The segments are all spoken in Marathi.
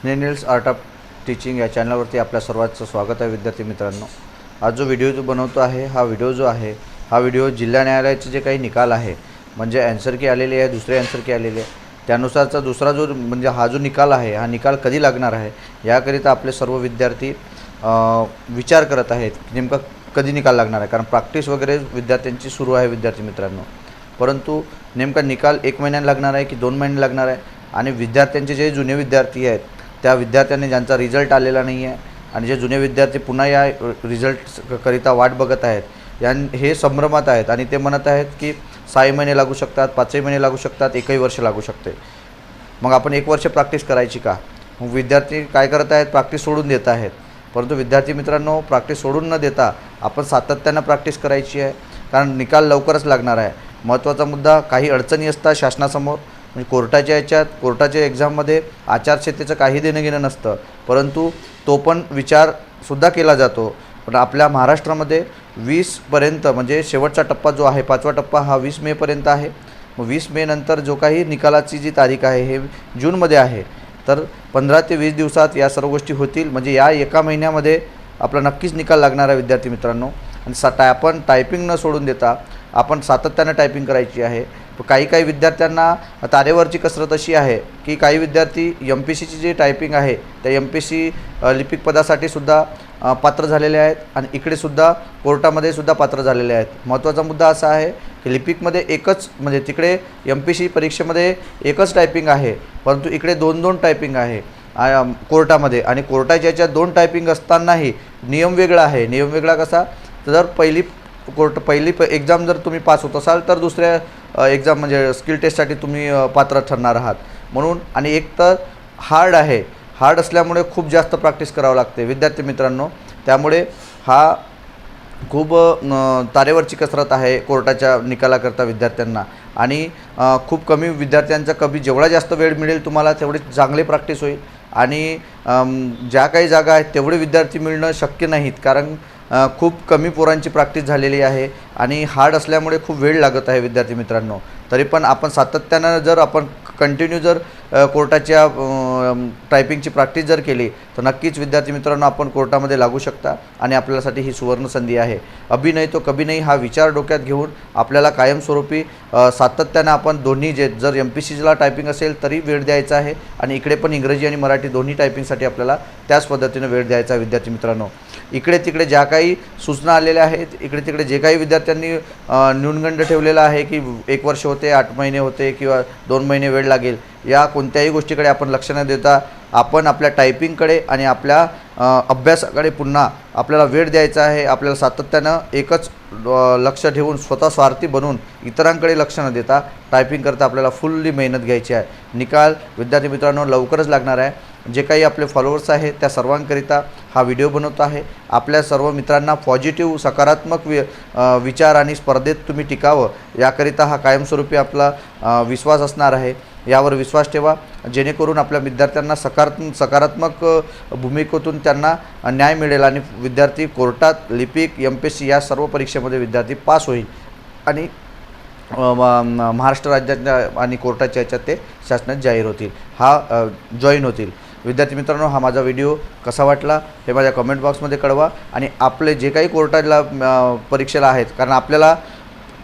स्नेनिल्स आर्ट ऑफ टीचिंग या चॅनलवरती आपल्या सर्वांचं स्वागत आहे विद्यार्थी मित्रांनो. आज जो व्हिडिओ जो बनवतो आहे हा व्हिडिओ जो आहे हा व्हिडिओ जिल्हा न्यायालयाचे जे काही निकाल आहे म्हणजे अँसर की आलेली आहे दुसरे अँसर की आलेले आहे त्यानुसारचा दुसरा जो म्हणजे हा जो निकाल आहे हा निकाल कधी लागणार आहे याकरिता आपले सर्व विद्यार्थी विचार करत आहेत नेमका कधी निकाल लागणार आहे कारण प्रॅक्टिस वगैरे विद्यार्थ्यांची सुरू आहे विद्यार्थी मित्रांनो. परंतु नेमका निकाल एक महिन्याने लागणार आहे की दोन महिने लागणार आहे? आणि विद्यार्थ्यांचे जे जुने विद्यार्थी आहेत त्या विद्यार्थ्यांनी ज्यांचा रिझल्ट आलेला नाही आहे आणि जे जुने विद्यार्थी पुन्हा या रिझल्ट करिता वाट बघत आहेत यां हे संभ्रमात आहेत आणि ते म्हणत आहेत की सहा महिने लागू शकतात पाचही महिने लागू शकतात एकही वर्ष लागू शकते. मग आपण एक वर्ष प्रॅक्टिस करायची का? मग विद्यार्थी काय करत आहेत? प्रॅक्टिस सोडून देत आहेत. परंतु विद्यार्थी मित्रांनो प्रॅक्टिस सोडून न देता आपण सातत्यानं प्रॅक्टिस करायची आहे. कारण निकाल लवकरच लागणार आहे. महत्त्वाचा मुद्दा काही अडचणी असतात शासनासमोर म्हणजे कोर्टाच्या याच्यात कोर्टाच्या एक्झाममध्ये आचारसंहितेचं काही देणं घेणं नसतं. परंतु तो पण विचारसुद्धा केला जातो. पण आपल्या महाराष्ट्रामध्ये वीसपर्यंत म्हणजे शेवटचा टप्पा जो आहे पाचवा टप्पा हा वीस मेपर्यंत आहे. मग वीस मे नंतर जो काही निकालाची जी तारीख आहे हे जूनमध्ये आहे. तर पंधरा ते वीस दिवसात या सर्व गोष्टी होतील. म्हणजे या एका महिन्यामध्ये आपला नक्कीच निकाल लागणार आहे विद्यार्थी मित्रांनो. आणि सा टाय आपण टायपिंग न सोडून देता आपण सातत्यानं टायपिंग करायची आहे. काही काही विद्यार्थ्यांना तारेवरची कसरत अशी आहे की काही विद्यार्थी एम पी सीची जी टायपिंग आहे त्या एम पी सी लिपिक पदासाठी सुद्धा पात्र झालेले आहेत आणि इकडेसुद्धा कोर्टामध्ये सुद्धा पात्र झालेले आहेत. महत्त्वाचा मुद्दा असा आहे की लिपिकमध्ये एकच म्हणजे तिकडे एम पी सी परीक्षेमध्ये एकच टायपिंग आहे परंतु इकडे दोन दोन टायपिंग आहे कोर्टामध्ये. आणि कोर्टाच्या याच्यात दोन टायपिंग असतानाही नियम वेगळा आहे. नियम वेगळा कसा? तर जर पहिली कोर्ट पहिली प एक्झाम जर तुम्ही पास होत असाल तर दुसऱ्या एक्झाम म्हणजे स्किल टेस्टसाठी तुम्ही पात्र ठरणार आहात. म्हणून आणि एक तर हार्ड आहे. हार्ड असल्यामुळे खूप जास्त प्रॅक्टिस करावं लागते विद्यार्थी मित्रांनो. त्यामुळे हा खूप तारेवरची कसरत आहे कोर्टाच्या निकालाकरता विद्यार्थ्यांना. आणि खूप कमी विद्यार्थ्यांचा कमी जेवढा जास्त वेळ मिळेल तुम्हाला तेवढी चांगली प्रॅक्टिस होईल. आणि ज्या काही जागा आहेत तेवढे विद्यार्थी मिळणं शक्य नाहीत. कारण खूप कमी पोरांची प्रॅक्टिस झालेली आहे आणि हार्ड असल्यामुळे खूप वेळ लागत आहे विद्यार्थी मित्रांनो. तरी पण आपण सातत्यानं जर आपण कंटिन्यू जर कोर्टाच्या टायपिंगची प्रॅक्टिस जर केली तर नक्कीच विद्यार्थी मित्रांनो आपण कोर्टामध्ये लागू शकता आणि आपल्यासाठी ही सुवर्ण संधी आहे. अभिनय तो कभी नाही हा विचार डोक्यात घेऊन आपल्याला कायमस्वरूपी सातत्यानं आपण दोन्ही जे जर एम पी सीला टायपिंग असेल तरी वेळ द्यायचा आहे आणि इकडे पण इंग्रजी आणि मराठी दोन्ही टायपिंगसाठी आपल्याला त्याच पद्धतीनं वेळ द्यायचा आहे विद्यार्थी मित्रांनो. इकडे तिकडे ज्या काही सूचना आलेल्या आहेत इकडे तिकडे जे काही विद्यार्थ्यांनी न्यूनगंड ठेवलेला आहे की एक वर्ष होते आठ महिने होते किंवा दोन महिने वेळ लागेल या कोणत्याही गोष्टीकडे आपण लक्ष न देता आपण आपल्या टायपिंगकडे आणि आपल्या अभ्यासाकडे पुन्हा आपल्याला वेळ द्यायचा आहे आपल्याला सातत्यानं एकच लक्ष ठेवून स्वतः स्वार्थी बनून इतरांकडे लक्ष न देता टायपिंग करता आपल्याला फुल्ली मेहनत घ्यायची आहे. निकाल विद्यार्थी मित्रांनो लवकरच लागणार आहे. जे काही आपले फॉलोअर्स आहेत त्या सर्वांकरिता हा व्हिडिओ बनवतो आहे. आपल्या सर्व मित्रांना पॉझिटिव्ह सकारात्मक वि विचार आणि स्पर्धेत तुम्ही टिकावं याकरिता हा कायमस्वरूपी आपला विश्वास असणार आहे. यावर विश्वास ठेवा. जेणेकरून आपल्या विद्यार्थ्यांना सकारात्मक सकारात्मक भूमिकेतून त्यांना न्याय मिळेल आणि विद्यार्थी कोर्टात लिपिक एम पी एस सी या सर्व परीक्षेमध्ये विद्यार्थी पास होईल आणि महाराष्ट्र राज्याच्या आणि कोर्टाच्या याच्यात ते शासनात जाहीर होतील. हा जॉईन होतील. विद्यार्थी मित्रांनो हा माझा व्हिडिओ कसा वाटला हे माझ्या कमेंट बॉक्समध्ये कळवा आणि आपले जे काही कोर्टाला परीक्षेला आहेत कारण आपल्याला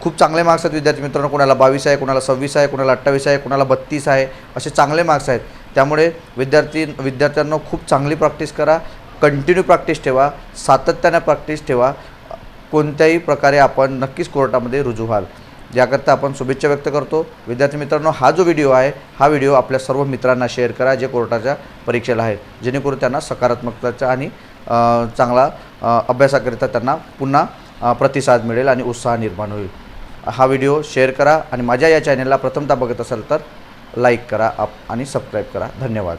खूप चांगले मार्क्स आहेत विद्यार्थी मित्रांनो. कोणाला बावीस आहे कोणाला सव्वीस आहे कोणाला अठ्ठावीस आहे कोणाला बत्तीस आहे असे चांगले मार्क्स आहेत. त्यामुळे विद्यार्थी विद्यार्थ्यांना खूप चांगली प्रॅक्टिस करा. कंटिन्यू प्रॅक्टिस ठेवा. सातत्यानं प्रॅक्टिस ठेवा. कोणत्याही प्रकारे आपण नक्कीच कोर्टामध्ये रुजू व्हाल. याकरता आपण शुभेच्छा व्यक्त करतो. विद्यार्थी मित्रांनो हा जो व्हिडिओ आहे हा व्हिडिओ आपल्या सर्व मित्रांना शेअर करा जे कोर्टाच्या परीक्षेला आहेत. जेणेकरून त्यांना सकारात्मकताचा आणि चांगला अभ्यासाकरिता त्यांना पुन्हा प्रतिसाद मिळेल आणि उत्साह निर्माण होईल. हा व्हिडिओ शेअर करा आणि माझ्या या चॅनलला प्रथमतः बघत असाल तर लाईक करा आप आणि सबस्क्राईब करा. धन्यवाद.